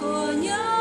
коня.